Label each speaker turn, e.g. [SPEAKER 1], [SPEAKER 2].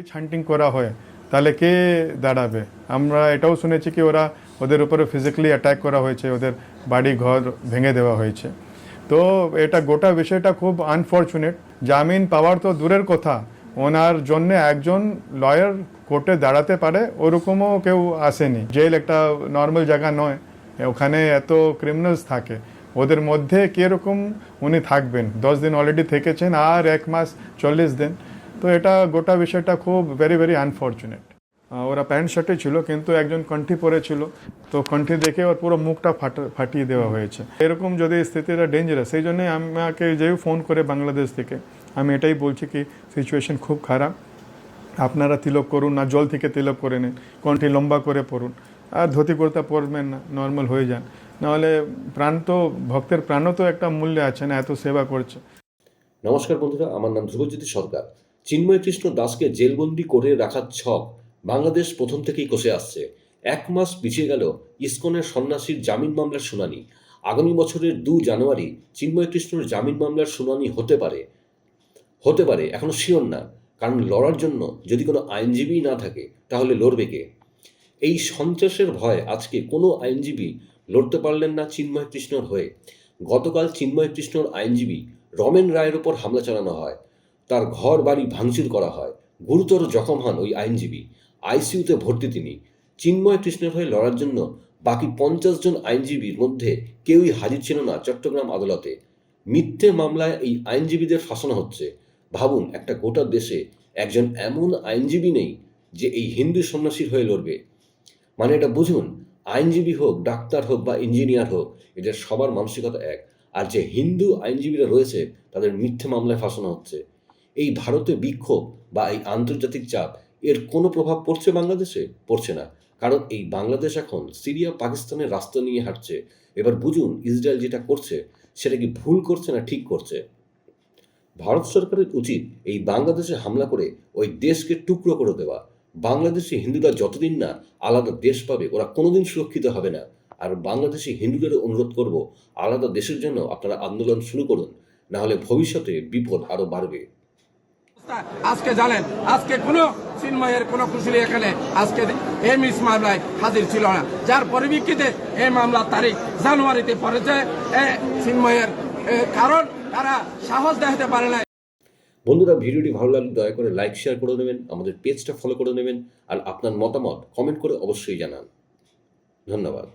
[SPEAKER 1] Which হান্টিং করা হয়, তাহলে কে দাঁড়াবে? আমরা এটাও শুনেছি কি ওরা ওদের উপরে ফিজিক্যালি অ্যাটাক করা হয়েছে, ওদের বাড়ি ঘর ভেঙে দেওয়া হয়েছে। তো এটা গোটা বিষয়টা খুব আনফর্চুনেট জামিন পাওয়ার তো দূরের কথা। ওনার জন্য একজন লয়ার কোর্টে দাঁড়াতে পারে, ওরকমও কেউ আসেনি। জেল একটা নর্মাল জায়গা নয়, ওখানে এত ক্রিমিনালস থাকে। ওদের মধ্যে কীরকম উনি থাকবেন? দশ দিন অলরেডি থেকেছেন, আর এক মাস চল্লিশ দিন। তো এটা গোটা বিষয়টা খুব ভেরি ভেরি আনফর্চুনেট ওরা প্যান্ট শার্টে ছিল, কিন্তু একজন কণ্ঠি পরেছিল তো কণ্ঠি দেখে ওর পুরো মুখটা ফাটিয়ে দেওয়া হয়েছে। এরকম যদি স্থিতিটা ডেঞ্জারাস সেই জন্যই আমাকে যেও ফোন করে বাংলাদেশ থেকে, আমি এটাই বলছি কি সিচুয়েশন খুব খারাপ। আপনারা তিলক করুন না, জল থেকে তিলক করে নিন। কণ্ঠি লম্বা করে পড়ুন। আর ধুতি কুর্তা পরবেন না নর্মাল হয়ে যান। নাহলে প্রাণ তো, ভক্তের প্রাণও তো একটা মূল্য আছে না, এত সেবা করছে।
[SPEAKER 2] নমস্কার বন্ধুরা, আমার নাম ধ্রুবজ্যোতি সরকার। চিন্ময় কৃষ্ণ দাসকে জেলবন্দি করে রাখার ছক বাংলাদেশ প্রথম থেকেই কষে আসছে। এক মাস পিছিয়ে গেল ইসকনের সন্ন্যাসীর জামিন মামলার শুনানি। আগামী বছরের দু জানুয়ারি চিন্ময় কৃষ্ণর জামিন মামলার শুনানি হতে পারে। হতে পারে, এখনও শিওর না। কারণ লড়ার জন্য যদি কোনো আইনজীবী না থাকে, তাহলে লড়বে কে? এই সন্ত্রাসের ভয় আজকে কোনো আইনজীবী লড়তে পারলেন না চিন্ময় কৃষ্ণর হয়ে। গতকাল চিন্ময় কৃষ্ণর আইনজীবী রমেন রায়ের ওপর হামলা চালানো হয়। তার ঘর বাড়ি ভাঙচুর করা হয়। গুরুতর জখম হন ওই আইনজীবী। আইসিইউতে ভর্তি তিনি। চিন্ময় কৃষ্ণের হয়ে লড়ার জন্য বাকি পঞ্চাশ জন আইনজীবীর মধ্যে কেউই হাজির ছিল না চট্টগ্রাম আদালতে। মিথ্যে মামলায় এই আইনজীবীদের ফাঁসানো হচ্ছে। ভাবুন, একটা গোটা দেশে একজন এমন আইনজীবী নেই যে এই হিন্দু সন্ন্যাসীর হয়ে লড়বে। মানে এটা বুঝুন, আইনজীবী হোক, ডাক্তার হোক বা ইঞ্জিনিয়ার হোক, এদের সবার মানসিকতা এক। আর যে হিন্দু আইনজীবীরা রয়েছে, তাদের মিথ্যে মামলায় ফাঁসানো হচ্ছে। এই ভারতে বিক্ষোভ বা এই আন্তর্জাতিক চাপ এর কোনো প্রভাব পড়ছে বাংলাদেশে? পড়ছে না। কারণ এই বাংলাদেশ এখন সিরিয়া, পাকিস্তানের রাস্তা নিয়ে হাঁটছে। এবার বুঝুন, ইসরায়েল যেটা করছে, সেটা কি ভুল করছে না ঠিক করছে? ভারত সরকারের উচিত এই বাংলাদেশে হামলা করে ওই দেশকে টুকরো করে দেওয়া। বাংলাদেশি হিন্দুরা যতদিন না আলাদা দেশ পাবে, ওরা কোনোদিন সুরক্ষিত হবে না। আর বাংলাদেশি হিন্দুদের অনুরোধ করব, আলাদা দেশের জন্য আপনারা আন্দোলন শুরু করুন না হলে ভবিষ্যতে বিপদ আরও বাড়বে।
[SPEAKER 3] আজকে জানেন, আজকে কোনো চিন্ময়ের কোনো কুশলী এখানে। আজকে এই মিস মামলায় হাজির ছিল না। যার পরিপ্রেক্ষিতে এই মামলার তারিখ জানুয়ারিতে পড়েছে। চিন্ময়ের কারণ তারা সাহস দেখাতে পারে না
[SPEAKER 2] বন্ধুরা, ভিডিওটি ভালো লাগলে দয়া করে লাইক, শেয়ার করে নেবেন আমাদের পেজটা ফলো করে নেবেন, আর আপনার মতামত কমেন্ট করে অবশ্যই জানান। ধন্যবাদ।